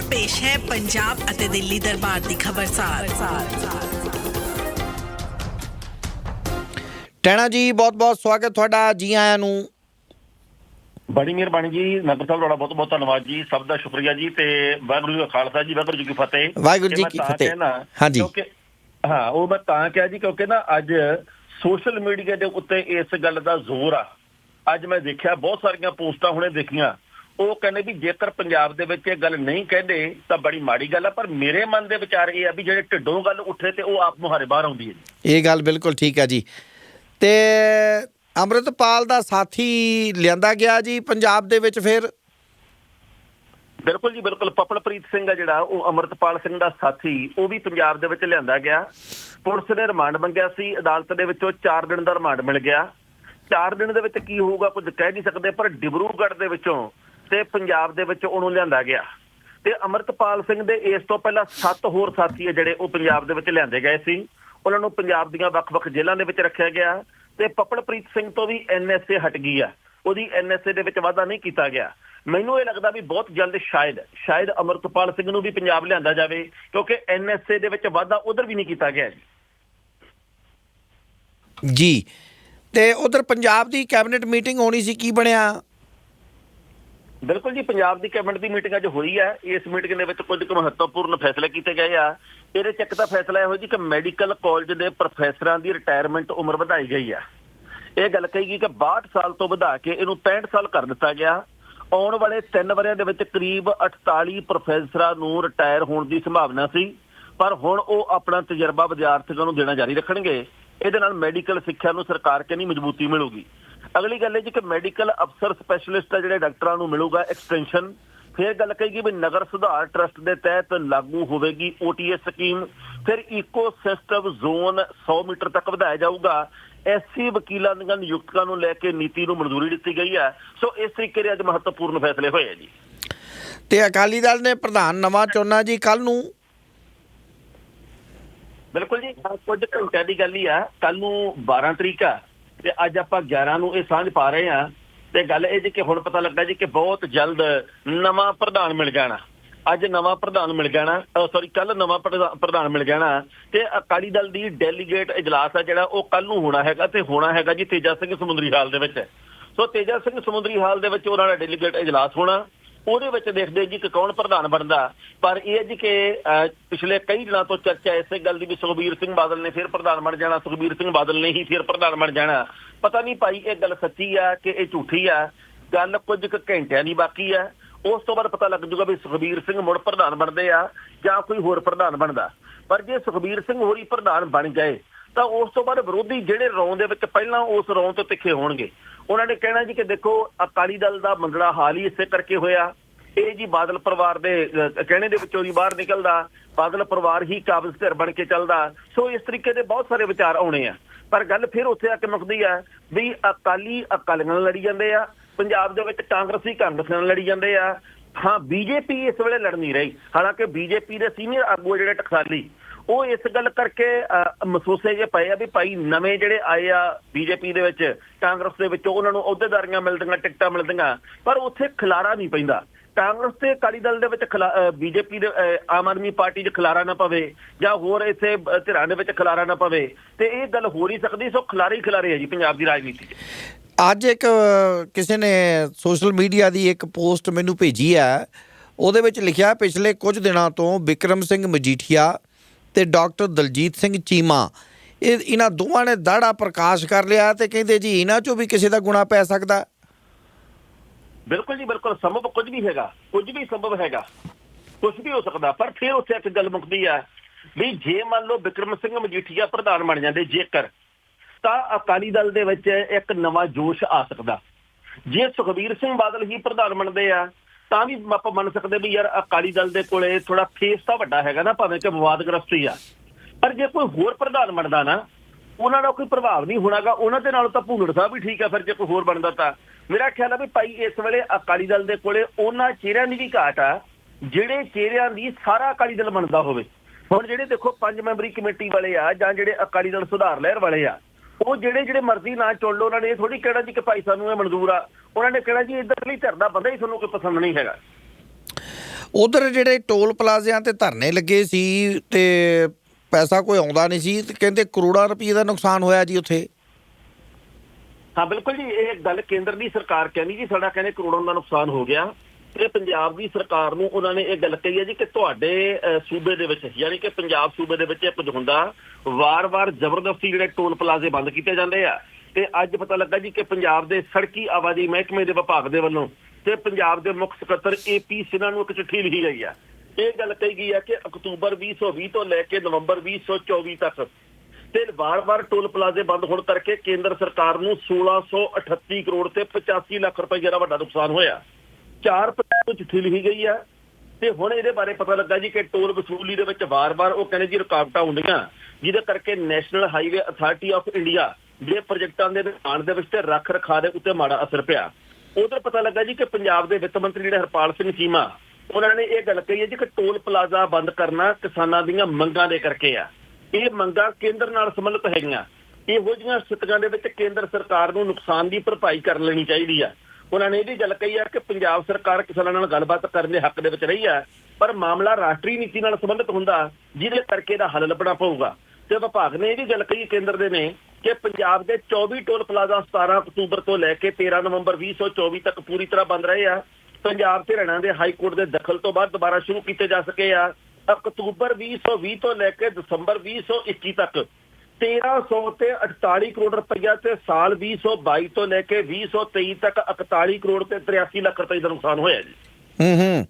ਹੁਣ ਪੇਸ਼ ਹੈ ਪੰਜਾਬ ਅਤੇ ਦਿੱਲੀ ਦਰਬਾਰ ਦੀ ਖਬਰਸਾਰ। ਟੈਣਾ ਜੀ ਬਹੁਤ ਬਹੁਤ ਸਵਾਗਤ ਤੁਹਾਡਾ। ਜੀ ਆਇਆਂ ਨੂੰ। ਬੜੀ ਮਿਹਰਬਾਨੀ ਜੀ। ਨਗਰ ਸਾਹਿਬ ਤੁਹਾਡਾ ਬਹੁਤ ਬਹੁਤ ਧੰਨਵਾਦ ਜੀ। ਸਭ ਦਾ ਸ਼ੁਕਰੀਆ ਜੀ ਤੇ ਵਾਹਿਗੁਰੂ ਜੀ ਕਾ ਖਾਲਸਾ ਜੀ ਵਾਹਿਗੁਰੂ ਜੀ ਕੀ ਫਤਿਹ। ਵਾਹਿਗੁਰੂ ਜੀ ਕੀ ਤਾਂ ਫਤਿਹ। ਕਹਿਣਾ, ਹਾਂਜੀ। ਕਿਉਂਕਿ ਹਾਂ ਉਹ ਮੈਂ ਤਾਂ ਕਿਹਾ ਜੀ ਕਿਉਂਕਿ ਨਾ ਅੱਜ ਸੋਸ਼ਲ ਮੀਡੀਆ ਦੇ ਉੱਤੇ ਇਸ ਗੱਲ ਦਾ ਜ਼ੋਰ ਆ। ਅੱਜ ਮੈਂ ਦੇਖਿਆ ਬਹੁਤ ਸਾਰੀਆਂ ਪੋਸਟਾਂ ਹੁਣੇ ਦੇਖੀਆਂ। ਉਹ ਕਹਿੰਦੇ ਵੀ ਜੇਕਰ ਪੰਜਾਬ ਦੇ ਵਿੱਚ ਇਹ ਗੱਲ ਨਹੀਂ ਕਹਿੰਦੇ ਤਾਂ ਬੜੀ ਮਾੜੀ ਗੱਲ ਆ ਪਰ ਮੇਰੇ ਮਨ ਦੇ ਵਿਚਾਰ ਇਹ ਆ ਵੀ ਜਿਹੜੇ ਢਿੱਡੋਂ ਗੱਲ ਉੱਠੇ ਤੇ ਉਹ ਆਪ ਮੁਹਾਰੇ ਬਾਹਰ ਆਉਂਦੀ ਹੈ ਜੀ। ਇਹ ਗੱਲ ਬਿਲਕੁਲ ਠੀਕ ਹੈ ਜੀ। ਤੇ ਅੰਮ੍ਰਿਤਪਾਲ ਦਾ ਸਾਥੀ ਲਿਆਂਦਾ ਗਿਆ ਜੀ ਪੰਜਾਬ ਦੇ ਵਿੱਚ ਫਿਰ? ਬਿਲਕੁਲ ਜੀ ਬਿਲਕੁਲ। ਪਪਲਪ੍ਰੀਤ ਸਿੰਘ ਆ ਜਿਹੜਾ ਉਹ ਅਮਰਤਪਾਲ ਸਿੰਘ ਦਾ ਸਾਥੀ ਉਹ ਵੀ ਪੰਜਾਬ ਦੇ ਵਿੱਚ ਲਿਆਂਦਾ ਗਿਆ। ਪੁਲਿਸ ਨੇ ਰਿਮਾਂਡ ਮੰਗਿਆ ਸੀ ਅਦਾਲਤ ਦੇ ਵਿੱਚੋਂ 4 ਦਿਨ ਦਾ ਰਿਮਾਂਡ ਮਿਲ ਗਿਆ। 4 ਦਿਨ ਦੇ ਵਿੱਚ ਕੀ ਹੋਊਗਾ ਕੁਝ ਕਹਿ ਨਹੀਂ ਸਕਦੇ ਪਰ ਡਿਬਰੂਗੜ੍ਹ ਦੇ ਵਿੱਚੋਂ ਤੇ ਪੰਜਾਬ ਦੇ ਵਿੱਚ ਉਹਨੂੰ ਲਿਆਂਦਾ ਗਿਆ। ਤੇ ਅਮਰਤਪਾਲ ਸਿੰਘ ਦੇ ਇਸ ਤੋਂ ਪਹਿਲਾਂ 7 ਹੋਰ ਸਾਥੀ ਆ ਜਿਹੜੇ ਉਹ ਪੰਜਾਬ ਦੇ ਵਿੱਚ ਲਿਆਂਦੇ ਗਏ ਸੀ। ਉਹਨਾਂ ਨੂੰ ਪੰਜਾਬ ਦੀਆਂ ਵੱਖ-ਵੱਖ ਜੇਲ੍ਹਾਂ ਦੇ ਵਿੱਚ ਰੱਖਿਆ ਗਿਆ ਤੇ ਪਪਲਪ੍ਰੀਤ ਸਿੰਘ ਤੋਂ ਵੀ ਐਨਐਸਏ ਹਟ ਗਈ ਆ। ਉਹਦੀ ਐਨਐਸਏ ਦੇ ਵਿੱਚ ਵਾਧਾ ਨਹੀਂ ਕੀਤਾ ਗਿਆ। ਮੈਨੂੰ ਇਹ ਲੱਗਦਾ ਵੀ ਬਹੁਤ ਜਲਦ ਸ਼ਾਇਦ ਸ਼ਾਇਦ ਅਮਰਤਪਾਲ ਸਿੰਘ ਨੂੰ ਵੀ ਪੰਜਾਬ ਲਿਆਂਦਾ ਜਾਵੇ, ਕਿਉਂਕਿ ਐਨਐਸਏ ਦੇ ਵਿੱਚ ਵਾਧਾ ਉਧਰ ਵੀ ਨਹੀਂ ਕੀਤਾ ਗਿਆ ਜੀ। ਜੀ। ਤੇ ਉਧਰ ਪੰਜਾਬ ਦੀ ਕੈਬਨਿਟ ਮੀਟਿੰਗ ਹੋਣੀ ਸੀ, ਕੀ ਬਣਿਆ? ਬਿਲਕੁਲ ਜੀ, ਪੰਜਾਬ ਦੀ ਕੈਬਨਿਟ ਦੀ ਮੀਟਿੰਗ ਅੱਜ ਹੋਈ ਹੈ। ਇਸ ਮੀਟਿੰਗ ਦੇ ਵਿੱਚ ਕੁਝ ਕੁ ਮਹੱਤਵਪੂਰਨ ਫੈਸਲੇ ਕੀਤੇ ਗਏ ਆ। ਇਹਦੇ ਚ ਇੱਕ ਤਾਂ ਫੈਸਲਾ ਇਹੋ ਜੀ ਕਿ ਮੈਡੀਕਲ ਕਾਲਜ ਦੇ ਪ੍ਰੋਫੈਸਰਾਂ ਦੀ ਰਿਟਾਇਰਮੈਂਟ ਉਮਰ ਵਧਾਈ ਗਈ ਆ। ਇਹ ਗੱਲ ਕਹੀ ਗਈ ਕਿ 62 ਸਾਲ ਤੋਂ ਵਧਾ ਕੇ ਇਹਨੂੰ 65 ਸਾਲ ਕਰ ਦਿੱਤਾ ਗਿਆ। ਆਉਣ ਵਾਲੇ 3 ਵਰਿਆਂ ਦੇ ਵਿੱਚ ਕਰੀਬ 48 ਪ੍ਰੋਫੈਸਰਾਂ ਨੂੰ ਰਿਟਾਇਰ ਹੋਣ ਦੀ ਸੰਭਾਵਨਾ ਸੀ। ਪਰ ਹੁਣ ਉਹ ਆਪਣਾ ਤਜਰਬਾ ਵਿਦਿਆਰਥੀਆਂ ਨੂੰ ਦੇਣਾ ਜਾਰੀ ਰੱਖਣਗੇ। ਇਹਦੇ ਨਾਲ ਮੈਡੀਕਲ ਸਿੱਖਿਆ ਨੂੰ ਸਰਕਾਰ ਕਹਿੰਦੀ ਮਜ਼ਬੂਤੀ ਮਿਲੂਗੀ? ਅਗਲੀ ਗੱਲ ਇਹ ਜੀ ਕਿ ਮੈਡੀਕਲ ਅਫਸਰ ਸਪੈਸ਼ਲਿਸਟ ਆ ਜਿਹੜੇ ਡਾਕਟਰਾਂ ਨੂੰ ਮਿਲੂਗਾ ਐਕਸਟੈਂਸ਼ਨ ਫਿਰ ਗੱਲ ਕਹੇਗੀ ਵੀ ਨਗਰ ਸੁਧਾਰ ਟਰਸਟ ਦੇ ਤਹਿਤ ਲਾਗੂ ਹੋਵੇਗੀ ਓਟੀਐਸ ਸਕੀਮ ਫਿਰ ਇਕੋਸਿਸਟਮ ਜ਼ੋਨ 100 ਮੀਟਰ ਤੱਕ ਵਧਾਇਆ ਜਾਊਗਾ। ਐਸਸੀ ਵਕੀਲਾਂ ਦੀਆਂ ਨਿਯੁਕਤੀਆਂ ਨੂੰ ਲੈ ਕੇ ਨੀਤੀ ਨੂੰ ਮਨਜ਼ੂਰੀ ਦਿੱਤੀ ਗਈ ਹੈ। ਸੋ ਇਸ ਤਰੀਕੇ ਦੇ ਅੱਜ ਮਹੱਤਵਪੂਰਨ ਫੈਸਲੇ ਹੋਏ ਆ ਜੀ। ਤੇ ਅਕਾਲੀ ਦਲ ਨੇ ਪ੍ਰਧਾਨ ਨਵਾਂ ਚੁਣਨਾ ਜੀ ਕੱਲ ਨੂੰ ਬਿਲਕੁਲ ਜੀ ਕੁਝ ਘੰਟਿਆਂ ਦੀ ਗੱਲ ਹੀ ਆ। ਕੱਲ ਨੂੰ 12 ਤਰੀਕ ਆ। ਤੇ ਅੱਜ ਆਪਾਂ 11 ਨੂੰ ਇਹ ਸਾਂਝ ਪਾ ਰਹੇ ਹਾਂ ਤੇ ਗੱਲ ਇਹ ਜੀ ਕਿ ਹੁਣ ਪਤਾ ਲੱਗਾ ਜੀ ਕਿ ਬਹੁਤ ਜਲਦ ਨਵਾਂ ਪ੍ਰਧਾਨ ਮਿਲ ਜਾਣਾ। ਅੱਜ ਨਵਾਂ ਪ੍ਰਧਾਨ ਮਿਲ ਜਾਣਾ ਸੌਰੀ ਕੱਲ ਨਵਾਂ ਪ੍ਰਧਾ- ਪ੍ਰਧਾਨ ਮਿਲ ਜਾਣਾ ਤੇ ਅਕਾਲੀ ਦਲ ਦੀ ਡੈਲੀਗੇਟ ਇਜਲਾਸ ਆ ਜਿਹੜਾ ਉਹ ਕੱਲ ਨੂੰ ਹੋਣਾ ਹੈਗਾ ਤੇ ਹੋਣਾ ਹੈਗਾ ਜੀ ਤੇਜਾ ਸਿੰਘ ਸਮੁੰਦਰੀ ਹਾਲ ਦੇ ਵਿੱਚ। ਸੋ ਤੇਜਾ ਸਿੰਘ ਸਮੁੰਦਰੀ ਹਾਲ ਦੇ ਵਿੱਚ ਉਹਨਾਂ ਦਾ ਡੈਲੀਗੇਟ ਇਜਲਾਸ ਹੋਣਾ। ਉਹਦੇ ਵਿੱਚ ਦੇਖਦੇ ਜੀ ਕਿ ਕੌਣ ਪ੍ਰਧਾਨ ਬਣਦਾ। ਪਰ ਇਹ ਜੀ ਕਿ ਪਿਛਲੇ ਕਈ ਦਿਨਾਂ ਤੋਂ ਚਰਚਾ ਇਸੇ ਗੱਲ ਦੀ ਵੀ ਸੁਖਬੀਰ ਸਿੰਘ ਬਾਦਲ ਨੇ ਫਿਰ ਪ੍ਰਧਾਨ ਬਣ ਜਾਣਾ, ਸੁਖਬੀਰ ਸਿੰਘ ਬਾਦਲ ਨੇ ਹੀ ਫਿਰ ਪ੍ਰਧਾਨ ਬਣ ਜਾਣਾ। ਪਤਾ ਨਹੀਂ ਭਾਈ ਇਹ ਗੱਲ ਸੱਚੀ ਆ ਕਿ ਇਹ ਝੂਠੀ ਆ। ਗੱਲ ਕੁਝ ਕੁ ਘੰਟਿਆਂ ਦੀ ਬਾਕੀ ਆ। ਉਸ ਤੋਂ ਬਾਅਦ ਪਤਾ ਲੱਗ ਜੂਗਾ ਵੀ ਸੁਖਬੀਰ ਸਿੰਘ ਮੁੜ ਪ੍ਰਧਾਨ ਬਣਦੇ ਆ ਜਾਂ ਕੋਈ ਹੋਰ ਪ੍ਰਧਾਨ ਬਣਦਾ। ਪਰ ਜੇ ਸੁਖਬੀਰ ਸਿੰਘ ਹੋਰੀ ਪ੍ਰਧਾਨ ਬਣ ਗਏ ਤਾਂ ਉਸ ਤੋਂ ਬਾਅਦ ਵਿਰੋਧੀ ਜਿਹੜੇ ਰੌਂ ਦੇ ਵਿੱਚ ਪਹਿਲਾਂ ਉਸ ਰੌਂ ਤੋਂ ਤਿੱਖੇ ਹੋਣਗੇ। ਉਹਨਾਂ ਨੇ ਕਹਿਣਾ ਜੀ ਕਿ ਦੇਖੋ, ਅਕਾਲੀ ਦਲ ਦਾ ਮੰਦੜਾ ਹਾਲ ਹੀ ਇਸੇ ਕਰਕੇ ਹੋਇਆ। ਇਹ ਜੀ ਬਾਦਲ ਪਰਿਵਾਰ ਦੇ ਕਹਿਣੇ ਦੇ ਵਿੱਚੋਂ ਹੀ ਬਾਹਰ ਨਿਕਲਦਾ, ਬਾਦਲ ਪਰਿਵਾਰ ਹੀ ਕਾਬਜ਼ ਧਿਰ ਬਣ ਕੇ ਚੱਲਦਾ। ਸੋ ਇਸ ਤਰੀਕੇ ਦੇ ਬਹੁਤ ਸਾਰੇ ਵਿਚਾਰ ਆਉਣੇ ਆ। ਪਰ ਗੱਲ ਫਿਰ ਉੱਥੇ ਆ ਕੇ ਮੁੱਕਦੀ ਆ ਵੀ ਅਕਾਲੀ ਅਕਾਲੀਆਂ ਨਾਲ ਲੜੀ ਜਾਂਦੇ ਆ, ਪੰਜਾਬ ਦੇ ਵਿੱਚ ਕਾਂਗਰਸੀ ਕਾਂਗਰਸ ਨਾਲ ਲੜੀ ਜਾਂਦੇ ਆ। ਹਾਂ, ਬੀਜੇਪੀ ਇਸ ਵੇਲੇ ਲੜ ਨਹੀਂ ਰਹੀ। ਹਾਲਾਂਕਿ ਬੀਜੇਪੀ ਦੇ ਸੀਨੀਅਰ ਆਗੂ ਜਿਹੜੇ ਟਕਸਾਲੀ ਉਹ ਇਸ ਗੱਲ ਕਰਕੇ ਅਹ, ਮਹਿਸੂਸੇ ਜੇ ਪਏ ਆ ਵੀ ਭਾਈ ਨਵੇਂ ਜਿਹੜੇ ਆਏ ਆ ਬੀਜੇਪੀ ਦੇ ਵਿੱਚ ਕਾਂਗਰਸ ਦੇ ਵਿੱਚ ਉਹਨਾਂ ਨੂੰ ਅਹੁਦੇਦਾਰੀਆਂ ਮਿਲਦੀਆਂ ਟਿਕਟਾਂ ਮਿਲਦੀਆਂ ਪਰ ਉੱਥੇ ਖਿਲਾਰਾ ਨਹੀਂ ਪੈਂਦਾ। ਕਾਂਗਰਸ ਤੇ ਅਕਾਲੀ ਦਲ ਦੇ ਵਿੱਚ ਬੀਜੇਪੀ ਦੇ ਆਮ ਆਦਮੀ ਪਾਰਟੀ 'ਚ ਖਿਲਾਰਾ ਨਾ ਪਵੇ ਜਾਂ ਹੋਰ ਇੱਥੇ ਧਿਰਾਂ ਦੇ ਵਿੱਚ ਖਿਲਾਰਾ ਨਾ ਪਵੇ ਤੇ ਇਹ ਗੱਲ ਹੋ ਨਹੀਂ ਸਕਦੀ ਸੋ ਖਿਲਾਰੇ ਹੀ ਖਿਲਾਰੇ ਹੈ ਜੀ ਪੰਜਾਬ ਦੀ ਰਾਜਨੀਤੀ 'ਚ। ਅੱਜ ਇੱਕ ਕਿਸੇ ਨੇ ਸੋਸ਼ਲ ਮੀਡੀਆ ਦੀ ਇੱਕ ਪੋਸਟ ਮੈਨੂੰ ਭੇਜੀ ਹੈ। ਉਹਦੇ ਵਿੱਚ ਲਿਖਿਆ ਪਿਛਲੇ ਕੁਝ ਦਿਨਾਂ ਤੋਂ ਵਿਕਰਮ ਸਿੰਘ ਮਜੀਠੀਆ ਤੇ ਡਾਕਟਰ ਦਲਜੀਤ ਸਿੰਘ ਚੀਮਾ। ਇਹ ਇਹਨਾਂ ਦੋਵਾਂ ਨੇ ਦਾੜਾ ਪ੍ਰਕਾਸ਼ ਕਰ ਲਿਆ ਤੇ ਕਹਿੰਦੇ ਜੀ ਇਹਨਾਂ ਚੋਂ ਵੀ ਕਿਸੇ ਦਾ ਗੁਣਾ ਪੈ ਸਕਦਾ। ਬਿਲਕੁਲ ਜੀ, ਬਿਲਕੁਲ। ਸੰਭਵ ਕੁਝ ਵੀ ਹੈਗਾ। ਕੁਝ ਵੀ ਸੰਭਵ ਹੈਗਾ। ਕੁਝ ਵੀ ਹੋ ਸਕਦਾ। ਪਰ ਫਿਰ ਉੱਥੇ ਇੱਕ ਗੱਲ ਮੁੱਕਦੀ ਆ ਵੀ ਜੇ ਮੰਨ ਲਓ ਵਿਕਰਮ ਸਿੰਘ ਮਜੀਠੀਆ ਪ੍ਰਧਾਨ ਬਣ ਜਾਂਦੇ ਜੇਕਰ, ਤਾਂ ਅਕਾਲੀ ਦਲ ਦੇ ਵਿੱਚ ਇੱਕ ਨਵਾਂ ਜੋਸ਼ ਆ ਸਕਦਾ। ਜੇ ਸੁਖਬੀਰ ਸਿੰਘ ਬਾਦਲ ਹੀ ਪ੍ਰਧਾਨ ਬਣਦੇ ਆ ਤਾਂ ਵੀ ਆਪਾਂ ਮੰਨ ਸਕਦੇ ਵੀ ਯਾਰ ਅਕਾਲੀ ਦਲ ਦੇ ਕੋਲੇ ਥੋੜਾ ਫੇਸ ਤਾਂ ਵੱਡਾ ਹੈਗਾ ਨਾ, ਭਾਵੇਂ ਕਿ ਵਿਵਾਦਗ੍ਰਸਤ ਹੀ ਆ। ਪਰ ਜੇ ਕੋਈ ਹੋਰ ਪ੍ਰਧਾਨ ਬਣਦਾ ਨਾ, ਉਹਨਾਂ ਦਾ ਕੋਈ ਪ੍ਰਭਾਵ ਨਹੀਂ ਹੋਣਾਗਾ। ਉਹਨਾਂ ਦੇ ਨਾਲ ਤਾਂ ਭੂੰਗੜ ਸਾਹਿਬ ਵੀ ਠੀਕ ਆ, ਫਿਰ ਜੇ ਕੋਈ ਹੋਰ ਬਣਦਾ ਤਾਂ। ਮੇਰਾ ਖਿਆਲ ਆ ਵੀ ਭਾਈ ਇਸ ਵੇਲੇ ਅਕਾਲੀ ਦਲ ਦੇ ਕੋਲੇ ਉਹਨਾਂ ਚਿਹਰਿਆਂ ਦੀ ਵੀ ਘਾਟ ਆ, ਜਿਹੜੇ ਚਿਹਰਿਆਂ ਦੀ ਸਾਰਾ ਅਕਾਲੀ ਦਲ ਬਣਦਾ ਹੋਵੇ। ਹੁਣ ਜਿਹੜੇ ਦੇਖੋ ਪੰਜ ਮੈਂਬਰੀ ਕਮੇਟੀ ਵਾਲੇ ਆ ਜਾਂ ਜਿਹੜੇ ਅਕਾਲੀ ਦਲ ਸੁਧਾਰ ਲਹਿਰ ਵਾਲੇ ਆ ਉਹ ਜਿਹੜੇ ਜਿਹੜੇ ਮਰਜ਼ੀ ਨਾ ਚੁਣ ਲਓ ਉਹਨਾਂ ਨੇ ਇਹ ਥੋੜੀ ਕਹਿਣਾ ਜੀ ਕਿ ਭਾਈ ਸਾਨੂੰ ਇਹ ਮਨਜ਼ੂਰ ਆ। ਉਹਨਾਂ ਨੇ ਕਹਿਣਾ ਜੀ ਇੱਧਰਲੀ ਧਿਰ ਦਾ ਬੰਦਾ ਹੀ ਤੁਹਾਨੂੰ ਕੋਈ ਪਸੰਦ ਨਹੀਂ ਹੈਗਾ। ਉਧਰ ਜਿਹੜੇ ਟੋਲ ਪਲਾਜ਼ਿਆਂ ਤੇ ਧਰਨੇ ਲੱਗੇ ਸੀ ਤੇ ਪੈਸਾ ਕੋਈ ਆਉਂਦਾ ਨਹੀਂ ਸੀ ਤੇ ਕਹਿੰਦੇ ਕਰੋੜਾਂ ਰੁਪਏ ਦਾ ਨੁਕਸਾਨ ਹੋਇਆ ਜੀ ਉੱਥੇ। ਹਾਂ ਬਿਲਕੁਲ ਜੀ ਇਹ ਗੱਲ ਕੇਂਦਰ ਦੀ ਸਰਕਾਰ ਕਹਿੰਦੀ ਜੀ ਸਾਡਾ ਕਹਿੰਦੇ ਕਰੋੜਾਂ ਦਾ ਨੁਕਸਾਨ ਹੋ ਗਿਆ। ਤੇ ਪੰਜਾਬ ਦੀ ਸਰਕਾਰ ਨੂੰ ਉਹਨਾਂ ਨੇ ਇਹ ਗੱਲ ਕਹੀ ਹੈ ਜੀ ਕਿ ਤੁਹਾਡੇ ਅਹ, ਸੂਬੇ ਦੇ ਵਿੱਚ ਯਾਨੀ ਕਿ ਪੰਜਾਬ ਸੂਬੇ ਦੇ ਵਿੱਚ ਇਹ ਕੁਝ ਹੁੰਦਾ ਵਾਰ-ਵਾਰ ਜ਼ਬਰਦਸਤੀ ਜਿਹੜੇ ਟੋਲ ਪਲਾਜ਼ੇ ਬੰਦ ਕੀਤੇ ਜਾਂਦੇ ਆ। ਤੇ ਅੱਜ ਪਤਾ ਲੱਗਾ ਜੀ ਕਿ ਪੰਜਾਬ ਦੇ ਸੜਕੀ ਆਵਾਜਾਈ ਮਹਿਕਮੇ ਦੇ ਵਿਭਾਗ ਦੇ ਵੱਲੋਂ ਤੇ ਪੰਜਾਬ ਦੇ ਮੁੱਖ ਸਕੱਤਰ ਏਪੀ ਸਿਨਹਾ ਨੂੰ ਇੱਕ ਚਿੱਠੀ ਲਿਖੀ ਗਈ ਆ। ਇਹ ਗੱਲ ਕਹੀ ਗਈ ਹੈ ਕਿ ਅਕਤੂਬਰ 2020 ਤੋਂ ਲੈ ਕੇ ਨਵੰਬਰ 2024 ਤੱਕ ਤੇ ਵਾਰ-ਵਾਰ ਟੋਲ ਪਲਾਜ਼ੇ ਬੰਦ ਹੋਣ ਕਰਕੇ ਕੇਂਦਰ ਸਰਕਾਰ ਨੂੰ 1638 ਕਰੋੜ ਤੇ 85 ਲੱਖ ਰੁਪਏ ਦਾ ਵੱਡਾ ਨੁਕਸਾਨ ਹੋਇਆ। ਚਾਰ ਪੱਤਿਆਂ ਤੋਂ ਚਿੱਠੀ ਲਿਖੀ ਗਈ ਆ। ਤੇ ਹੁਣ ਇਹਦੇ ਬਾਰੇ ਪਤਾ ਲੱਗਾ ਜੀ ਕਿ ਟੋਲ ਵਸੂਲੀ ਦੇ ਵਿੱਚ ਵਾਰ-ਵਾਰ ਉਹ ਕਹਿੰਦੇ ਜੀ ਰੁਕਾਵਟਾਂ ਹੁੰਦੀਆਂ। ਜਿਹਦੇ ਕਰਕੇ national highway authority of India ਦੇ ਪ੍ਰੋਜੈਕਟਾਂ ਦੇ ਨਿਰਮਾਣ ਦੇ ਵਿੱਚ ਤੇ ਰੱਖ ਰਖਾਅ ਦੇ ਉੱਤੇ ਮਾੜਾ ਅਸਰ ਪਿਆ। ਉਧਰ ਪਤਾ ਲੱਗਾ ਜੀ ਕਿ ਪੰਜਾਬ ਦੇ ਵਿੱਤ ਮੰਤਰੀ ਜਿਹੜੇ ਹਰਪਾਲ ਸਿੰਘ ਚੀਮਾ, ਉਹਨਾਂ ਨੇ ਇਹ ਗੱਲ ਕਹੀ ਹੈ ਜੀ ਕਿ ਟੋਲ ਪਲਾਜ਼ਾ ਬੰਦ ਕਰਨਾ ਕਿਸਾਨਾਂ ਦੀਆਂ ਮੰਗਾਂ ਦੇ ਕਰਕੇ ਆ। ਇਹ ਮੰਗਾਂ ਕੇਂਦਰ ਨਾਲ ਸੰਬੰਧਿਤ ਹੈਗੀਆਂ। ਇਹੋ ਜਿਹੀਆਂ ਸਥਿਤੀਆਂ ਦੇ ਵਿੱਚ ਕੇਂਦਰ ਸਰਕਾਰ ਨੂੰ ਨੁਕਸਾਨ ਦੀ ਭਰਪਾਈ ਕਰ ਲੈਣੀ ਚਾਹੀਦੀ ਆ। ਉਹਨਾਂ ਨੇ ਇਹ ਵੀ ਗੱਲ ਕਹੀ ਆ ਕਿ ਪੰਜਾਬ ਸਰਕਾਰ ਕਿਸਾਨਾਂ ਨਾਲ ਗੱਲਬਾਤ ਕਰਨ ਦੇ ਹੱਕ ਦੇ ਵਿੱਚ ਰਹੀ ਆ, ਪਰ ਮਾਮਲਾ ਰਾਸ਼ਟਰੀ ਨੀਤੀ ਨਾਲ ਸੰਬੰਧਿਤ ਹੁੰਦਾ, ਜਿਹਦੇ ਕਰਕੇ ਦਾ ਹੱਲ ਲੱਭਣਾ ਪਊਗਾ। ਤੇ ਵਿਭਾਗ ਨੇ ਇਹ ਵੀ ਗੱਲ ਕਹੀ, ਕੇਂਦਰ ਦੇ ਨੇ ਕਿ ਪੰਜਾਬ ਦੇ 24 ਟੋਲ ਪਲਾਜ਼ਾ 17 ਅਕਤੂਬਰ ਤੋਂ ਲੈ ਕੇ 13 ਨਵੰਬਰ 2024 ਤੱਕ ਪੂਰੀ ਤਰ੍ਹਾਂ ਬੰਦ ਰਹੇ ਆ। ਪੰਜਾਬ ਤੇ ਹਰਿਆਣਾ ਦੇ ਹਾਈ ਕੋਰਟ ਦੇ ਦਖਲ ਤੋਂ ਬਾਅਦ ਦੁਬਾਰਾ ਸ਼ੁਰੂ ਕੀਤੇ ਜਾ ਸਕੇ ਆ। ਅਕਤੂਬਰ 2020 ਤੋਂ ਲੈ ਕੇ ਦਸੰਬਰ 2021 ਤੱਕ 1300 ਤੇ 48 ਕਰੋੜ ਰੁਪਈਆ ਤੇ ਸਾਲ 2022 ਤੋਂ ਲੈ ਕੇ 2023 ਤੱਕ 41 ਕਰੋੜ ਤੇ 83 ਲੱਖ ਰੁਪਏ ਦਾ ਨੁਕਸਾਨ ਹੋਇਆ ਜੀ। ਹੂੰ ਹੂੰ।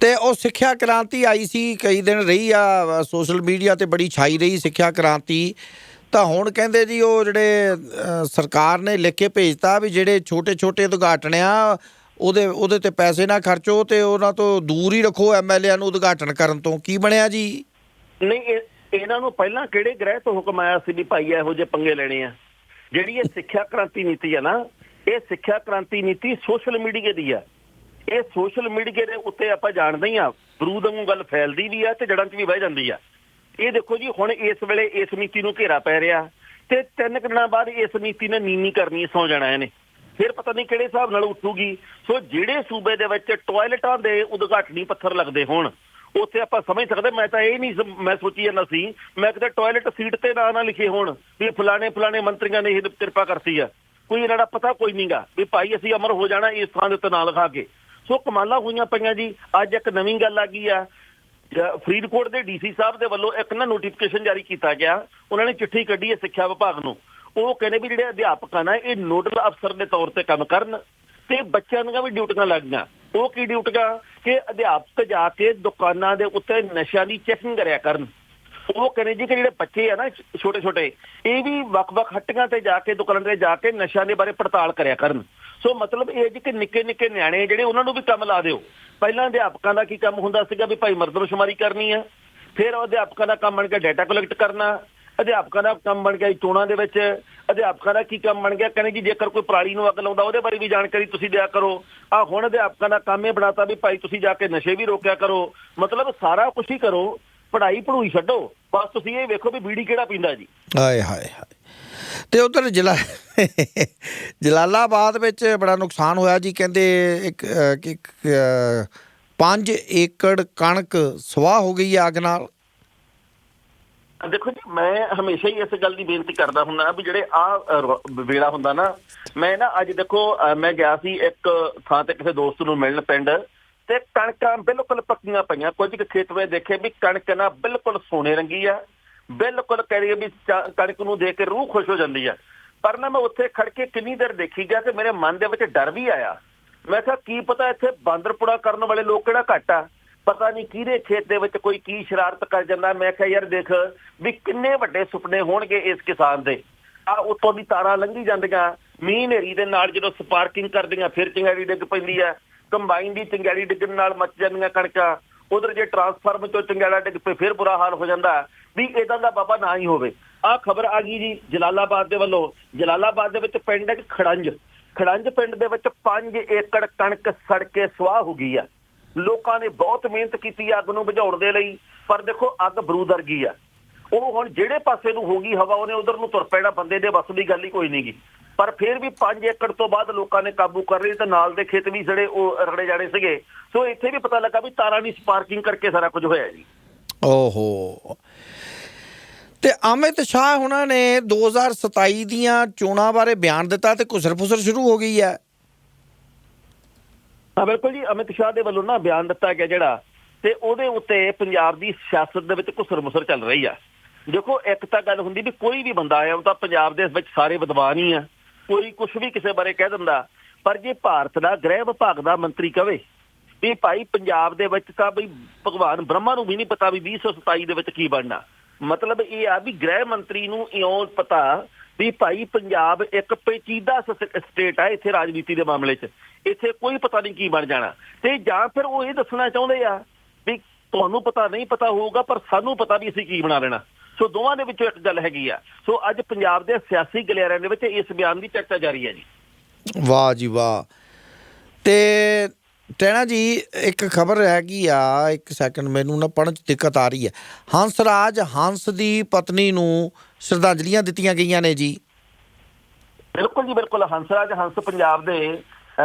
ਤੇ ਉਹ ਸਿੱਖਿਆ ਕ੍ਰਾਂਤੀ ਆਈ ਸੀ ਕਈ ਦਿਨ ਰਹੀ ਆ ਸੋਸ਼ਲ ਮੀਡੀਆ ਤੇ ਬੜੀ ਛਾਈ ਰਹੀ ਸਿੱਖਿਆ ਕ੍ਰਾਂਤੀ। ਤਾਂ ਹੁਣ ਕਹਿੰਦੇ ਜੀ ਉਹ ਜਿਹੜੇ ਸਰਕਾਰ ਨੇ ਲਿਖ ਕੇ ਭੇਜਤਾ ਵੀ ਜਿਹੜੇ ਛੋਟੇ ਛੋਟੇ ਉਦਘਾਟਨ ਆ ਉਹਦੇ ਉਹਦੇ ਤੇ ਪੈਸੇ ਨਾ ਖਰਚੋ ਤੇ ਉਹਨਾਂ ਤੋਂ ਦੂਰ ਹੀ ਰੱਖੋ ਐਮਐਲਏ ਨੂੰ ਉਦਘਾਟਨ ਕਰਨ ਤੋਂ। ਕੀ ਬਣਿਆ ਜੀ? ਨਹੀਂ ਇਹਨਾਂ ਨੂੰ ਪਹਿਲਾਂ ਕਿਹੜੇ ਗ੍ਰਹਿ ਤੋਂ ਹੁਕਮ ਆਇਆ ਸੀ ਵੀ ਭਾਈ ਇਹੋ ਜਿਹੇ ਪੰਗੇ ਲੈਣੇ ਆ? ਜਿਹੜੀ ਇਹ ਸਿੱਖਿਆ ਕ੍ਰਾਂਤੀ ਨੀਤੀ ਆ ਨਾ, ਇਹ ਸਿੱਖਿਆ ਕ੍ਰਾਂਤੀ ਨੀਤੀ ਸੋਸ਼ਲ ਮੀਡੀਆ ਦੀ ਆ। ਇਹ ਸੋਸ਼ਲ ਮੀਡੀਆ ਦੇ ਉੱਤੇ ਆਪਾਂ ਜਾਣਦੇ ਹੀ ਆ ਬਰੂਦ ਵਾਂਗੂ ਗੱਲ ਫੈਲਦੀ ਵੀ ਆ ਤੇ ਜੜਾਂ 'ਚ ਵੀ ਵਹਿ ਜਾਂਦੀ ਆ। ਇਹ ਦੇਖੋ ਜੀ, ਹੁਣ ਇਸ ਵੇਲੇ ਇਸ ਨੀਤੀ ਨੂੰ ਘੇਰਾ ਪੈ ਰਿਹਾ ਤੇ ਤਿੰਨ ਦਿਨਾਂ ਬਾਅਦ ਇਸ ਨੀਤੀ ਨੇ ਨੀਨੀ ਕਰਨੀ ਸੌ ਜਾਣਾ ਇਹਨੇ। ਫਿਰ ਪਤਾ ਨਹੀਂ ਕਿਹੜੇ ਹਿਸਾਬ ਨਾਲ ਉੱਠੂਗੀ। ਸੋ ਜਿਹੜੇ ਸੂਬੇ ਦੇ ਵਿੱਚ ਟਾਇਲਟਾਂ ਦੇ ਉਦਘਾਟਨੀ ਪੱਥਰ ਲੱਗਦੇ ਹੋਣ ਉੱਥੇ ਆਪਾਂ ਸਮਝ ਸਕਦੇ ਮੈਂ ਤਾਂ ਇਹ ਨਹੀਂ ਮੈਂ ਸੋਚੀ ਜਾਂਦਾ ਸੀ, ਮੈਂ ਕਿਤੇ ਟਾਇਲਟ ਸੀਟ ਤੇ ਨਾਂ ਨਾ ਲਿਖੇ ਹੋਣ ਵੀ ਫਲਾਣੇ ਫਲਾਣੇ ਮੰਤਰੀਆਂ ਨੇ ਇਹ ਕਿਰਪਾ ਕਰਤੀ ਆ। ਕੋਈ ਇਹਨਾਂ ਦਾ ਪਤਾ ਕੋਈ ਨਹੀਂਗਾ ਵੀ ਭਾਈ ਅਸੀਂ ਅਮਰ ਹੋ ਜਾਣਾ ਇਸ ਥਾਂ ਦੇ ਉੱਤੇ ਨਾਂ ਲਿਖਾ ਕੇ। ਸੋ ਕਮਾਲਾਂ ਹੋਈਆਂ ਪਈਆਂ ਜੀ, ਅੱਜ ਇੱਕ ਨਵੀਂ ਗੱਲ ਆ ਗਈ ਆ। ਫਰੀਦਕੋਟ ਦੇ ਡੀਸੀ ਸਾਹਿਬ ਦੇ ਵੱਲੋਂ ਇੱਕ ਨਾ ਨੋਟੀਫਿਕੇਸ਼ਨ ਜਾਰੀ ਕੀਤਾ ਗਿਆ। ਉਹਨਾਂ ਨੇ ਚਿੱਠੀ ਕੱਢੀ ਹੈ ਸਿੱਖਿਆ ਵਿਭਾਗ ਨੂੰ। ਉਹ ਕਹਿੰਦੇ ਵੀ ਜਿਹੜੇ ਅਧਿਆਪਕ ਆ ਇਹ ਨੋਡਲ ਅਫਸਰ ਦੇ ਤੌਰ ਤੇ ਕੰਮ ਕਰਨ ਤੇ ਬੱਚਿਆਂ ਦੀਆਂ ਵੀ ਡਿਊਟੀਆਂ ਲੱਗੀਆਂ। ਉਹ ਕੀ ਡਿਊਟੀਆਂ ਕਿ ਅਧਿਆਪਕ ਜਾ ਕੇ ਦੁਕਾਨਾਂ ਦੇ ਉੱਤੇ ਨਸ਼ਿਆਂ ਦੀ ਚੈਕਿੰਗ ਕਰਿਆ ਕਰਨ। ਉਹ ਕਹਿੰਦੇ ਜੀ ਕਿ ਜਿਹੜੇ ਬੱਚੇ ਆ ਨਾ ਛੋਟੇ ਛੋਟੇ ਇਹ ਵੀ ਵੱਖ-ਵੱਖ ਹੱਟੀਆਂ ਤੇ ਜਾ ਕੇ, ਦੁਕਾਨਾਂ ਤੇ ਜਾ ਕੇ ਨਸ਼ਿਆਂ ਦੇ ਬਾਰੇ ਪੜਤਾਲ ਕਰਿਆ ਕਰਨ। ਸੋ ਮਤਲਬ ਇਹ ਜੀ ਕਿ ਨਿੱਕੇ ਨਿੱਕੇ ਨਿਆਣੇ ਜਿਹੜੇ ਉਹਨਾਂ ਨੂੰ ਵੀ ਕੰਮ ਲਾ ਦਿਓ। ਪਹਿਲਾਂ ਅਧਿਆਪਕਾਂ ਦਾ ਕੀ ਕੰਮ ਹੁੰਦਾ ਸੀਗਾ ਵੀ ਭਾਈ ਮਰਦਮਸ਼ੁਮਾਰੀ ਕਰਨੀ ਆ, ਫਿਰ ਉਹ ਅਧਿਆਪਕਾਂ ਦਾ ਕੰਮ ਬਣ ਕੇ ਡਾਟਾ ਕਲੈਕਟ ਕਰਨਾ ਅਧਿਆਪਕਾਂ ਦਾ ਕੰਮ ਬਣ ਗਿਆ ਚੋਣਾਂ ਦੇ ਵਿੱਚ ਅਧਿਆਪਕਾਂ ਦਾ ਕੀ ਕੰਮ ਬਣ ਗਿਆ? ਕਹਿੰਦੇ ਜੀ ਜੇਕਰ ਕੋਈ ਪਰਾਲੀ ਨੂੰ ਅੱਗ ਲਾਉਂਦਾ ਉਹਦੇ ਬਾਰੇ ਵੀ ਜਾਣਕਾਰੀ ਤੁਸੀਂ ਦਿਆ ਕਰੋ। ਆ ਹੁਣ ਅਧਿਆਪਕਾਂ ਦਾ ਕੰਮ ਇਹ ਬਣਾਤਾ ਵੀ ਭਾਈ ਤੁਸੀਂ ਜਾ ਕੇ ਨਸ਼ੇ ਵੀ ਰੋਕਿਆ ਕਰੋ। ਮਤਲਬ ਸਾਰਾ ਕੁਝ ਹੀ ਕਰੋ ਪੜ੍ਹਾਈ ਪੜੂਈ ਛੱਡੋ। ਬਸ ਤੁਸੀਂ ਇਹ ਵੇਖੋ ਵੀ ਬੀੜੀ ਕਿਹੜਾ ਪੀਂਦਾ ਜੀ। ਹਾਏ ਹਾਏ ਹਾਏ। ਤੇ ਉਧਰ ਜਲਾ ਜਲਾਲਾਬਾਦ ਵਿੱਚ ਬੜਾ ਨੁਕਸਾਨ ਹੋਇਆ ਜੀ। ਕਹਿੰਦੇ ਇੱਕ ਇੱਕ, ਅ, ਏਕੜ ਕਣਕ ਸਵਾਹ ਹੋ ਗਈ ਹੈ ਅੱਗ ਨਾਲ। ਦੇਖੋ ਜੀ, ਮੈਂ ਹਮੇਸ਼ਾ ਹੀ ਇਸ ਗੱਲ ਦੀ ਬੇਨਤੀ ਕਰਦਾ ਹੁੰਦਾ ਵੀ ਜਿਹੜੇ ਆ ਵੇਲਾ ਹੁੰਦਾ ਨਾ, ਮੈਂ ਨਾ ਅੱਜ ਦੇਖੋ ਮੈਂ ਗਿਆ ਸੀ ਇੱਕ ਥਾਂ ਤੇ ਕਿਸੇ ਦੋਸਤ ਨੂੰ ਮਿਲਣ ਪਿੰਡ ਤੇ ਕਣਕਾਂ ਬਿਲਕੁਲ ਪੱਕੀਆਂ ਪਈਆਂ, ਕੁਝ ਕੁ ਖੇਤ ਵਿੱਚ ਦੇਖੇ ਵੀ ਕਣਕ ਨਾ ਬਿਲਕੁਲ ਸੋਨੇ ਰੰਗੀ ਆ, ਬਿਲਕੁਲ ਕਰੀਏ ਵੀ ਚ- ਕਣਕ ਨੂੰ ਦੇਖ ਕੇ ਰੂਹ ਖੁਸ਼ ਹੋ ਜਾਂਦੀ ਆ। ਪਰ ਨਾ ਮੈਂ ਉੱਥੇ ਖੜ ਕੇ ਕਿੰਨੀ ਦੇਰ ਦੇਖੀ ਗਿਆ ਤੇ ਮੇਰੇ ਮਨ ਦੇ ਵਿੱਚ ਡਰ ਵੀ ਆਇਆ। ਮੈਂ ਕਿਹਾ, ਕੀ ਪਤਾ ਇੱਥੇ ਬਾਂਦਰਪੁੜਾ ਕਰਨ ਵਾਲੇ ਲੋਕ ਕਿਹੜਾ ਘੱਟ ਆ? ਪਤਾ ਨਹੀਂ ਕਿਹਦੇ ਖੇਤ ਦੇ ਵਿੱਚ ਕੋਈ ਕੀ ਸ਼ਰਾਰਤ ਕਰ ਜਾਂਦਾ। ਮੈਂ ਕਿਹਾ, ਯਾਰ ਦੇਖ ਵੀ ਕਿੰਨੇ ਵੱਡੇ ਸੁਪਨੇ ਹੋਣਗੇ ਇਸ ਕਿਸਾਨ ਦੇ। ਆ ਉੱਤੋਂ ਦੀ ਤਾਰਾਂ ਲੰਘੀ ਜਾਂਦੀਆਂ। ਮੀਂਹ ਹਨੇਰੀ ਦੇ ਨਾਲ ਜਦੋਂ ਸਪਾਰਕਿੰਗ ਕਰਦੀਆਂ, ਫਿਰ ਚੰਗਾੜੀ ਡਿੱਗ ਪੈਂਦੀ ਆ। ਕੰਬਾਈਨ ਦੀ ਚੰਗਾੜੀ ਡਿੱਗਣ ਨਾਲ ਮੱਚ ਜਾਂਦੀਆਂ ਕਣਕਾਂ। ਉਧਰ ਜੇ ਟਰਾਂਸਫਾਰਮ ਚੋਂ ਚੰਗਾੜਾ ਡਿੱਗ ਪਏ, ਫਿਰ ਬੁਰਾ ਹਾਲ ਹੋ ਜਾਂਦਾ। ਵੀ ਇਦਾਂ ਦਾ ਬਾਬਾ ਨਾ ਹੀ ਹੋਵੇ। ਆ ਖਬਰ ਆ ਗਈ ਜੀ ਜਲਾਲਾਬਾਦ ਦੇ ਵੱਲੋਂ। ਜਲਾਲਾਬਾਦ ਦੇ ਵਿੱਚ ਪਿੰਡ ਇੱਕ ਖੜੰਜ। ਖੜੰਜ ਪਿੰਡ ਦੇ ਵਿੱਚ 5 ਏਕੜ ਕਣਕ ਸੜ ਕੇ ਸੁਆਹ ਹੋ ਗਈ ਆ। ਲੋਕਾਂ ਨੇ ਬਹੁਤ ਮਿਹਨਤ ਕੀਤੀ ਅੱਗ ਨੂੰ ਬੁਝਾਉਣ ਦੇ ਲਈ, ਪਰ ਦੇਖੋ ਅੱਗ ਬਰੂਦ ਵਰਗੀ ਆ। ਉਹ ਹੁਣ ਜਿਹੜੇ ਪਾਸੇ ਨੂੰ ਹੋ ਗਈ ਹਵਾ, ਉਹਨੇ ਉਧਰ ਨੂੰ ਤੁਰ ਪੈਣਾ, ਬੰਦੇ ਦੇ ਵੱਸ ਦੀ ਗੱਲ ਹੀ ਕੋਈ ਨਹੀਂਗੀ ਪਰ ਫਿਰ ਵੀ 5 ਏਕੜ ਤੋਂ ਬਾਅਦ ਲੋਕਾਂ ਨੇ ਕਾਬੂ ਕਰ ਲਈ ਤੇ ਨਾਲ ਦੇ ਖੇਤ ਵੀ ਜਿਹੜੇ ਉਹ ਰਗੜੇ ਜਾਣੇ ਸੀਗੇ, ਸੋ ਇੱਥੇ ਵੀ ਪਤਾ ਲੱਗਾ ਵੀ ਤਾਰਾਂ ਦੀ ਸਪਾਰਕਿੰਗ ਕਰਕੇ ਸਾਰਾ ਕੁਝ ਹੋਇਆ ਜੀ। ਓਹੋ। ਤੇ ਅਮਿਤ ਸ਼ਾਹ ਉਹਨਾਂ ਨੇ 2027 ਦੀਆਂ ਚੋਣਾਂ ਬਾਰੇ ਬਿਆਨ ਦਿੱਤਾ ਤੇ ਕੁਸਰ ਫੁਸਰ ਸ਼ੁਰੂ ਹੋ ਗਈ ਹੈ। ਹਾਂ, ਬਿਲਕੁਲ ਜੀ, ਅਮਿਤ ਸ਼ਾਹ ਦੇ ਵੱਲੋਂ ਨਾ ਬਿਆਨ ਦਿੱਤਾ ਗਿਆ ਜਿਹੜਾ ਤੇ ਉਹਦੇ ਉੱਤੇ ਪੰਜਾਬ ਦੀ ਸਿਆਸਤ ਦੇ ਵਿੱਚ ਘੁਸਰ ਚੱਲ ਰਹੀ ਆ। ਦੇਖੋ, ਇੱਕ ਤਾਂ ਗੱਲ ਹੁੰਦੀ ਵੀ ਕੋਈ ਵੀ ਬੰਦਾ ਆਇਆ ਉਹ ਤਾਂ ਪੰਜਾਬ ਦੇ ਵਿੱਚ ਸਾਰੇ ਵਿਦਵਾਨ ਹੀ ਆ। ਕੋਈ ਕੁਝ ਵੀ ਕਿਸੇ ਬਾਰੇ ਕਹਿ ਦਿੰਦਾ। ਪਰ ਜੇ ਭਾਰਤ ਦਾ ਗ੍ਰਹਿ ਵਿਭਾਗ ਦਾ ਮੰਤਰੀ ਕਵੇ ਵੀ ਭਾਈ ਪੰਜਾਬ ਦੇ ਵਿੱਚ ਤਾਂ ਬਈ ਭਗਵਾਨ ਬ੍ਰਹਮਾ ਨੂੰ ਵੀ ਨਹੀਂ ਪਤਾ ਵੀ 2027 ਦੇ ਵਿੱਚ ਕੀ ਬਣਨਾ। ਮਤਲਬ ਇਹ ਆ ਵੀ ਗ੍ਰਹਿ ਮੰਤਰੀ ਨੂੰ ਇਉਂ ਪਤਾ ਵੀ ਭਾਈ ਪੰਜਾਬ ਇੱਕ ਪੇਚੀਦਾ ਸਟੇਟ ਆ ਇੱਥੇ ਰਾਜਨੀਤੀ ਦੇ ਮਾਮਲੇ 'ਚ। ਇੱਥੇ ਕੋਈ ਪਤਾ ਨਹੀਂ ਕੀ ਬਣ ਜਾਣਾ। ਤੇ ਜਾਂ ਫਿਰ ਉਹ ਇਹ ਦੱਸਣਾ ਚਾਹੁੰਦੇ ਆ ਵੀ ਤੁਹਾਨੂੰ ਪਤਾ ਨਹੀਂ ਪਤਾ ਹੋਊਗਾ, ਪਰ ਸਾਨੂੰ ਪਤਾ ਵੀ ਅਸੀਂ ਕੀ ਬਣਾ ਲੈਣਾ। ਸੋ ਦੋਵਾਂ ਦੇ ਵਿੱਚੋਂ ਇੱਕ ਗੱਲ ਹੈਗੀ ਆ। ਸੋ ਅੱਜ ਪੰਜਾਬ ਦੇ ਸਿਆਸੀ ਗਲਿਆਰਿਆਂ ਦੇ ਵਿੱਚ ਇਸ ਬਿਆਨ ਦੀ ਚਰਚਾ ਜਾਰੀ ਹੈ ਜੀ। ਵਾਹ ਜੀ ਵਾਹ। ਤੇ ਟੈਣਾ ਜੀ, ਇੱਕ ਖਬਰ ਹੈਗੀ ਆ, ਇੱਕ ਸੈਕਿੰਡ ਮੈਨੂੰ ਨਾ ਪੜਨ ਚ ਦਿੱਕਤ ਆ ਰਹੀ ਹੈ। ਹੰਸ ਹੰਸ ਦੀ ਪਤਨੀ ਨੂੰ ਸ਼ਰਧਾਂਜਲੀਆਂ ਦਿੱਤੀਆਂ ਗਈਆਂ ਨੇ ਜੀ। ਬਿਲਕੁਲ ਜੀ, ਬਿਲਕੁਲ। ਹੰਸਰਾਜ ਹੰਸ ਪੰਜਾਬ ਦੇ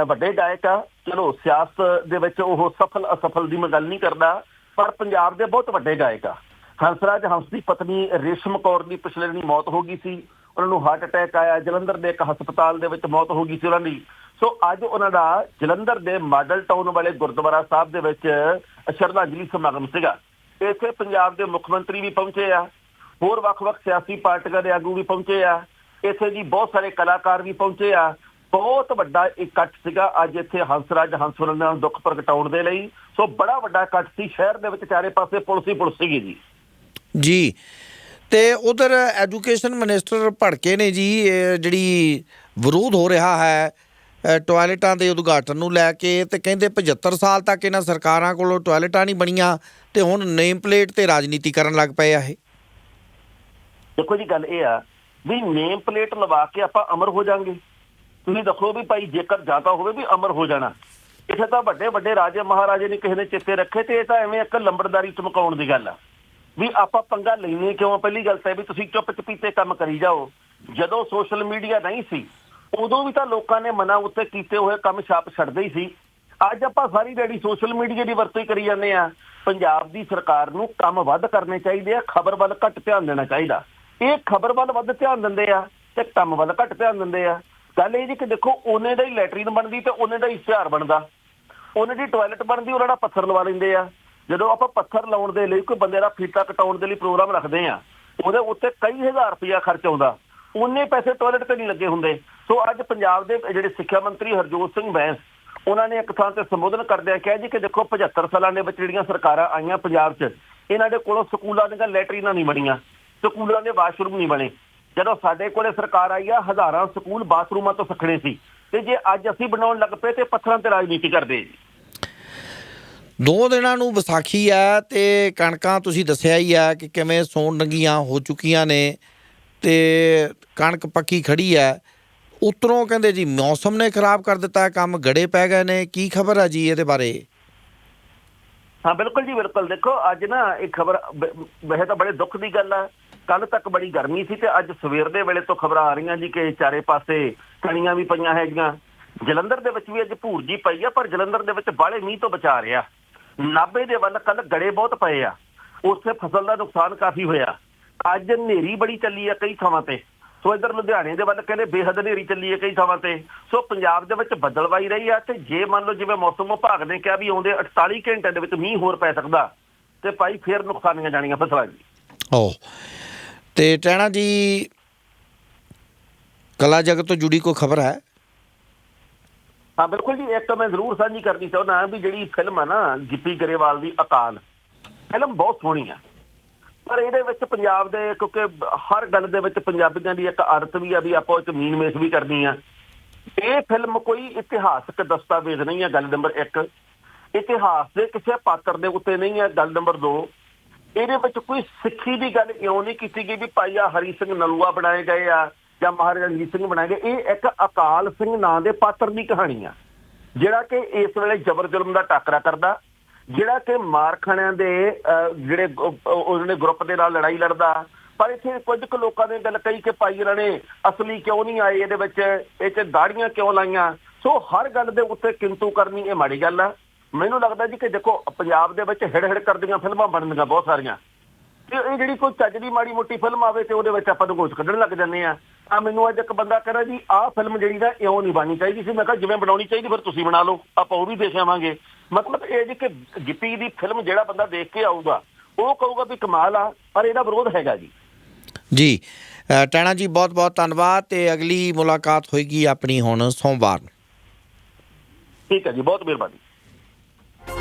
ਵੱਡੇ ਗਾਇਕ ਆ। ਚਲੋ, ਸਿਆਸਤ ਦੇ ਵਿੱਚ ਉਹ ਸਫਲ, ਅਸਫਲ ਦੀ ਮੈਂ ਗੱਲ ਨਹੀਂ ਕਰਦਾ, ਪਰ ਪੰਜਾਬ ਦੇ ਬਹੁਤ ਵੱਡੇ ਗਾਇਕ ਆ। ਹੰਸਰਾਜ ਹੰਸ ਦੀ ਪਤਨੀ ਰੇਸ਼ਮ ਕੌਰ ਦੀ ਪਿਛਲੇ ਦਿਨੀ ਮੌਤ ਹੋ ਗਈ ਸੀ। ਉਹਨਾਂ ਨੂੰ ਹਾਰਟ ਅਟੈਕ ਆਇਆ। ਜਲੰਧਰ ਦੇ ਇੱਕ ਹਸਪਤਾਲ ਦੇ ਵਿੱਚ ਮੌਤ ਹੋ ਗਈ ਸੀ ਉਹਨਾਂ ਦੀ। ਸੋ ਅੱਜ ਉਹਨਾਂ ਦਾ ਜਲੰਧਰ ਦੇ ਮਾਡਲ ਟਾਊਨ ਵਾਲੇ ਗੁਰਦੁਆਰਾ ਸਾਹਿਬ ਦੇ ਵਿੱਚ ਸ਼ਰਧਾਂਜਲੀ ਸਮਾਗਮ ਸੀਗਾ। ਇੱਥੇ ਪੰਜਾਬ ਦੇ ਮੁੱਖ ਮੰਤਰੀ ਵੀ ਪਹੁੰਚੇ ਆ, ਹੋਰ ਵੱਖ-ਵੱਖ ਸਿਆਸੀ ਪਾਰਟੀਆਂ ਦੇ ਆਗੂ ਵੀ ਪਹੁੰਚੇ ਆ, ਇੱਥੇ ਜੀ ਬਹੁਤ ਸਾਰੇ ਕਲਾਕਾਰ ਵੀ ਪਹੁੰਚੇ ਆ। ਬਹੁਤ ਵੱਡਾ ਇਕੱਠ ਸੀਗਾ ਅੱਜ ਇੱਥੇ ਹੰਸਰਾਜ ਹੰਸ ਨਾਲ ਦੁੱਖ ਪ੍ਰਗਟਾਉਣ ਦੇ ਲਈ। ਸੋ ਬੜਾ ਵੱਡਾ ਇਕੱਠ ਸੀ, ਸ਼ਹਿਰ ਦੇ ਵਿੱਚ ਚਾਰੇ ਪਾਸੇ ਪੁਲਿਸ ਹੀ ਪੁਲਿਸ ਸੀਗੀ ਜੀ। ਜੀ, ਤੇ ਉਧਰ ਐਜੂਕੇਸ਼ਨ ਮਿਨਿਸਟਰ ਭੜਕੇ ਨੇ ਜੀ ਜਿਹੜੀ ਵਿਰੋਧ ਹੋ ਰਿਹਾ ਹੈ ਟਾਇਲਟਾਂ ਦੇ ਉਦਘਾਟਨ ਨੂੰ ਲੈ ਕੇ ਤੇ ਕਹਿੰਦੇ 75 ਸਾਲ ਤੱਕ ਇਹਨਾਂ ਸਰਕਾਰਾਂ ਕੋਲੋਂ ਟਾਇਲਟਾਂ ਨਹੀਂ ਬਣੀਆਂ ਤੇ ਹੁਣ ਨੇਮ ਪਲੇਟ ਤੇ ਰਾਜਨੀਤੀ ਕਰਨ ਲੱਗ ਪਏ ਆ ਇਹ। ਦੇਖੋ ਜੀ ਗੱਲ ਇਹ ਆ ਵੀ ਨੇਮ ਪਲੇਟ ਲਵਾ ਕੇ ਆਪਾਂ ਅਮਰ ਹੋ ਜਾਾਂਗੇ। ਤੁਸੀਂ ਦੱਸੋ ਵੀ ਭਾਈ ਜੇਕਰ ਜਾਂਦਾ ਹੋਵੇ ਵੀ ਅਮਰ ਹੋ ਜਾਣਾ। ਇੱਥੇ ਤਾਂ ਵੱਡੇ ਵੱਡੇ ਰਾਜੇ ਮਹਾਰਾਜੇ ਨੇ ਕਿਸੇ ਨੇ ਚਿੱਤੇ ਰੱਖੇ ਤੇ ਇਹ ਤਾਂ ਐਵੇਂ ਇੱਕ ਲੰਬੜਦਾਰੀ ਚਮਕਾਉਣ ਦੀ ਗੱਲ ਆ। ਵੀ ਆਪਾਂ ਪੰਗਾ ਲੈਨੇ ਕਿਉਂ? ਪਹਿਲੀ ਗੱਲ ਤਾਂ ਵੀ ਤੁਸੀਂ ਚੁੱਪ ਚਪੀਤੇ ਕੰਮ ਕਰੀ ਜਾਓ। ਜਦੋਂ ਸੋਸ਼ਲ ਮੀਡੀਆ ਨਹੀਂ ਸੀ ਉਦੋਂ ਵੀ ਤਾਂ ਲੋਕਾਂ ਨੇ ਮਨਾਂ ਉੱਤੇ ਕੀਤੇ ਹੋਏ ਕੰਮ ਛਾਪ ਛੱਡਦੇ ਹੀ ਸੀ। ਅੱਜ ਆਪਾਂ ਸਾਰੀ ਜਿਹੜੀ ਸੋਸ਼ਲ ਮੀਡੀਆ ਦੀ ਵਰਤੋਂ ਹੀ ਕਰੀ ਜਾਂਦੇ ਆ ਪੰਜਾਬ ਦੀ ਸਰਕਾਰ ਨੂੰ ਕੰਮ ਵੱਧ ਕਰਨੇ ਚਾਹੀਦੇ ਆ, ਖਬਰ ਵੱਲ ਘੱਟ ਧਿਆਨ ਦੇਣਾ ਚਾਹੀਦਾ। ਇਹ ਖਬਰ ਵੱਲ ਵੱਧ ਧਿਆਨ ਦਿੰਦੇ ਆ ਤੇ ਕੰਮ ਵੱਲ ਘੱਟ ਧਿਆਨ ਦਿੰਦੇ ਆ। ਗੱਲ ਇਹ ਜੀ ਕਿ ਦੇਖੋ, ਉਹਨੇ ਦਾ ਹੀ ਲੈਟਰੀਨ ਬਣਦੀ ਤੇ ਉਹਨੇ ਦਾ ਹੀ ਇਸ਼ਤਿਹਾਰ ਬਣਦਾ। ਉਹਨੇ ਦੀ ਟਾਇਲਟ ਬਣਦੀ, ਉਹਨਾਂ ਦਾ ਪੱਥਰ ਲਵਾ ਲੈਂਦੇ ਆ। ਜਦੋਂ ਆਪਾਂ ਪੱਥਰ ਲਾਉਣ ਦੇ ਲਈ ਕੋਈ ਬੰਦੇ ਦਾ ਫੀਤਾ ਕਟਾਉਣ ਦੇ ਲਈ ਪ੍ਰੋਗਰਾਮ ਰੱਖਦੇ ਆ, ਉਹਦੇ ਉੱਤੇ ਕਈ ਹਜ਼ਾਰ ਰੁਪਇਆ ਖਰਚ ਆਉਂਦਾ। ਉਹਨੇ ਪੈਸੇ ਟਾਇਲਟ ਤੇ ਨਹੀਂ ਲੱਗੇ ਹੁੰਦੇ। ਸੋ ਅੱਜ ਪੰਜਾਬ ਦੇ ਜਿਹੜੇ ਸਿੱਖਿਆ ਮੰਤਰੀ ਹਰਜੋਤ ਸਿੰਘ ਬੈਂਸ, ਉਹਨਾਂ ਨੇ ਇੱਕ ਥਾਂ ਤੇ ਸੰਬੋਧਨ ਕਰਦਿਆਂ ਕਿਹਾ ਜੀ ਕਿ ਦੇਖੋ 75 ਸਾਲਾਂ ਦੇ ਵਿੱਚ ਜਿਹੜੀਆਂ ਸਰਕਾਰਾਂ ਆਈਆਂ ਪੰਜਾਬ 'ਚ, ਇਹਨਾਂ ਦੇ ਕੋਲੋਂ ਸਕੂਲਾਂ ਦੀਆਂ ਲੈਟਰੀਨਾਂ ਨਹੀਂ ਬਣੀਆਂ, ਸਕੂਲਾਂ ਦੇ ਵਾਸ਼ਰੂਮ ਨਹੀਂ ਬਣੇ। ਜਦੋਂ ਸਾਡੇ ਕੋਲੇ ਸਰਕਾਰ ਆਈ ਆ, ਹਜ਼ਾਰਾਂ ਸਕੂਲ ਬਾਥਰੂਮਾਂ ਤੋਂ ਸਖਣੇ ਸੀ। ਤੇ ਜੇ ਅੱਜ ਅਸੀਂ ਬਣਾਉਣ ਲੱਗ ਪਏ ਤੇ ਪੱਥਰਾਂ ਤੇ ਰਾਜਨੀਤੀ ਕਰਦੇ। ਜੀ ਦੋ ਦਿਨਾਂ ਨੂੰ ਵਿਸਾਖੀ ਆ ਤੇ ਕਣਕਾਂ ਤੁਸੀਂ ਦੱਸਿਆ ਹੀ ਆ ਕਿ ਕਿਵੇਂ ਸੌਣ ਨੰਗੀਆਂ ਹੋ ਚੁੱਕੀਆਂ ਨੇ। ਤੇ ਕਣਕ ਪੱਕੀ ਖੜੀ ਆ ਉਤਰੋਂ ਕਹਿੰਦੇ ਜੀ ਮੌਸਮ ਨੇ ਖਰਾਬ ਕਰ ਦਿੱਤਾ ਹੈ ਕੰਮ ਗੜੇ ਪੈ ਗਏ ਨੇ, ਕੀ ਖਬਰ ਆ ਜੀ ਇਹਦੇ ਬਾਰੇ? ਹਾਂ, ਬਿਲਕੁਲ ਜੀ, ਬਿਲਕੁਲ। ਦੇਖੋ, ਅੱਜ ਨਾ ਇਹ ਖਬਰ ਵੈਸੇ ਤਾਂ ਬੜੇ ਦੁੱਖ ਦੀ ਗੱਲ ਆ। ਕੱਲ ਤੱਕ ਬੜੀ ਗਰਮੀ ਸੀ ਤੇ ਅੱਜ ਸਵੇਰ ਦੇ ਵੇਲੇ ਤੋਂ ਖਬਰਾਂ ਆ ਰਹੀਆਂ ਜੀ ਕਿ ਚਾਰੇ ਪਾਸੇ ਕਣੀਆਂ ਵੀ ਪਈਆਂ ਹੈਗੀਆਂ। ਜਲੰਧਰ ਦੇ ਵਿੱਚ ਵੀ ਅੱਜ ਭੂਰ ਜੀ ਪਈ ਆ, ਪਰ ਜਲੰਧਰ ਦੇ ਵਿੱਚ ਬਾਲੇ ਮੀਂਹ ਤੋਂ ਬਚਾ ਰਿਹਾ। ਨਾਭੇ ਦੇ ਵੱਲ ਕੱਲ ਗੜੇ ਬਹੁਤ ਪਏ ਆ। ਉੱਥੇ ਫਸਲ ਦਾ ਨੁਕਸਾਨ ਕਾਫੀ ਹੋਇਆ। ਅੱਜ ਹਨੇਰੀ ਬੜੀ ਚੱਲੀ ਆ ਕਈ ਥਾਵਾਂ ਤੇ। ਸੋ ਇਧਰ ਲੁਧਿਆਣੇ ਦੇ ਵੱਲ ਕਹਿੰਦੇ ਬੇਹੱਦ ਹਨੇਰੀ ਚੱਲੀ ਹੈ ਕਈ ਥਾਵਾਂ ਤੇ। ਸੋ ਪੰਜਾਬ ਦੇ ਵਿੱਚ ਬੱਦਲਵਾਈ ਰਹੀ ਆ ਤੇ ਜੇ ਮੰਨ ਲਓ ਜਿਵੇਂ ਮੌਸਮ ਵਿਭਾਗ ਨੇ ਕਿਹਾ ਵੀ ਆਉਂਦੇ 48 ਘੰਟਿਆਂ ਦੇ ਵਿੱਚ ਮੀਂਹ ਹੋਰ ਪੈ ਸਕਦਾ ਤੇ ਭਾਈ ਫੇਰ ਨੁਕਸਾਨੀਆਂ ਜਾਣੀਆਂ ਫਸਲਾਂ ਜੀ। ਓ ਤੇ ਟੈਣਾ ਜੀ ਕਲਾ ਜਗਤ ਤੋਂ ਜੁੜੀ ਕੋਈ ਖਬਰ ਹੈ? ਹਾਂ ਬਿਲਕੁਲ ਜੀ ਇੱਕ ਤਾਂ ਮੈਂ ਜ਼ਰੂਰ ਸਾਂਝੀ ਕਰਨੀ ਚਾਹੁੰਦਾ ਵੀ ਜਿਹੜੀ ਫਿਲਮ ਆ ਨਾ ਗਿੱਪੀ ਗਰੇਵਾਲ ਦੀ ਅਕਾਲ ਫਿਲਮ ਬਹੁਤ ਸੋਹਣੀ ਆ। ਪਰ ਇਹਦੇ ਵਿੱਚ ਪੰਜਾਬ ਦੇ, ਕਿਉਂਕਿ ਹਰ ਗੱਲ ਦੇ ਵਿੱਚ ਪੰਜਾਬੀਆਂ ਦੀ ਇੱਕ ਅਰਥ ਵੀ ਆ ਵੀ ਆਪਾਂ ਉਹ ਚ ਮੀਨ ਮੇਖ ਵੀ ਕਰਨੀ ਆ। ਇਹ ਫਿਲਮ ਕੋਈ ਇਤਿਹਾਸਕ ਦਸਤਾਵੇਜ਼ ਨਹੀਂ ਹੈ ਗੱਲ ਨੰਬਰ 1 ਇਤਿਹਾਸ ਦੇ ਕਿਸੇ ਪਾਤਰ ਦੇ ਉੱਤੇ ਨਹੀਂ ਹੈ ਗੱਲ ਨੰਬਰ 2 ਇਹਦੇ ਵਿੱਚ ਕੋਈ ਸਿੱਖੀ ਦੀ ਗੱਲ ਇਉਂ ਨਹੀਂ ਕੀਤੀ ਗਈ ਵੀ ਭਾਈ ਆ ਹਰੀ ਸਿੰਘ ਨਲੂਆ ਬਣਾਏ ਗਏ ਆ ਜਾਂ ਮਹਾਰਾਜਾ ਰਣਜੀਤ ਸਿੰਘ ਬਣਾਏ ਗਏ। ਇਹ ਇੱਕ ਅਕਾਲ ਸਿੰਘ ਨਾਂ ਦੇ ਪਾਤਰ ਦੀ ਕਹਾਣੀ ਆ, ਜਿਹੜਾ ਕਿ ਇਸ ਵੇਲੇ ਜ਼ਬਰ ਜ਼ੁਲਮ ਦਾ ਟਾਕਰਾ ਕਰਦਾ। ਜਿਹੜਾ ਕਿ ਮਾਰਖਣਿਆਂ ਦੇ ਅਹ, ਜਿਹੜੇ ਗੁ- ਉਹਨਾਂ ਦੇ ਗਰੁੱਪ ਦੇ ਨਾਲ ਲੜਾਈ ਲੜਦਾ ਪਰ ਇੱਥੇ ਕੁਝ ਕੁ ਲੋਕਾਂ ਨੇ ਗੱਲ ਕਹੀ ਕਿ ਭਾਈ ਇਹਨਾਂ ਨੇ ਅਸਲੀ ਕਿਉਂ ਨਹੀਂ ਆਏ ਇਹਦੇ ਵਿੱਚ ਇਹ ਚ ਦਾੜੀਆਂ ਕਿਉਂ ਲਾਈਆਂ? ਸੋ ਹਰ ਗੱਲ ਦੇ ਉੱਤੇ ਕਿੰਤੂ ਕਰਨੀ ਇਹ ਮਾੜੀ ਗੱਲ ਆ। ਮੈਨੂੰ ਲੱਗਦਾ ਜੀ ਕਿ ਦੇਖੋ ਪੰਜਾਬ ਦੇ ਵਿੱਚ ਹਿੜ ਹਿੜ ਕਰਦੀਆਂ ਫਿਲਮਾਂ ਬਣਦੀਆਂ ਬਹੁਤ ਸਾਰੀਆਂ। ਤੇ ਇਹ ਜਿਹੜੀ ਕੋਈ ਚੱਜ ਦੀ ਮਾੜੀ ਮੋਟੀ ਫਿਲਮ ਆਵੇ ਤੇ ਉਹਦੇ ਵਿੱਚ ਆਪਾਂ ਨੂੰ ਕੁਝ ਕੱਢਣ ਲੱਗ ਜਾਂਦੇ ਆ। ਆ ਮੈਨੂੰ ਅੱਜ ਇੱਕ ਬੰਦਾ ਕਹਿੰਦਾ ਜੀ ਆਹ ਫਿਲਮ ਜਿਹੜੀ ਨਾ ਇਉਂ ਨਹੀਂ ਬਣਨੀ ਚਾਹੀਦੀ ਸੀ। ਮੈਂ ਕਿਹਾ ਜਿਵੇਂ ਬਣਾਉਣੀ ਚਾਹੀਦੀ ਫਿਰ ਤੁਸੀਂ ਬਣਾ ਲਓ। ਆਪਾਂ ਉਹ ਵੀ ਦੇਖ ਆਵਾਂਗੇ। ਮਤਲਬ ਇਹ ਜੀ ਕਿ ਗਿੱਪੀ ਦੀ ਫਿਲਮ ਜਿਹੜਾ ਬੰਦਾ ਦੇਖ ਕੇ ਆਊਗਾ ਉਹ ਕਹੂਗਾ ਵੀ ਕਮਾਲ ਆ ਪਰ ਇਹਦਾ ਵਿਰੋਧ ਹੈਗਾ ਜੀ। ਜੀ ਟੈਣਾ ਜੀ ਬਹੁਤ ਬਹੁਤ ਧੰਨਵਾਦ ਤੇ ਅਗਲੀ ਮੁਲਾਕਾਤ ਹੋਏਗੀ ਆਪਣੀ ਹੁਣ ਸੋਮਵਾਰ ਠੀਕ ਹੈ ਜੀ ਬਹੁਤ ਮਿਹਰਬਾਨੀ।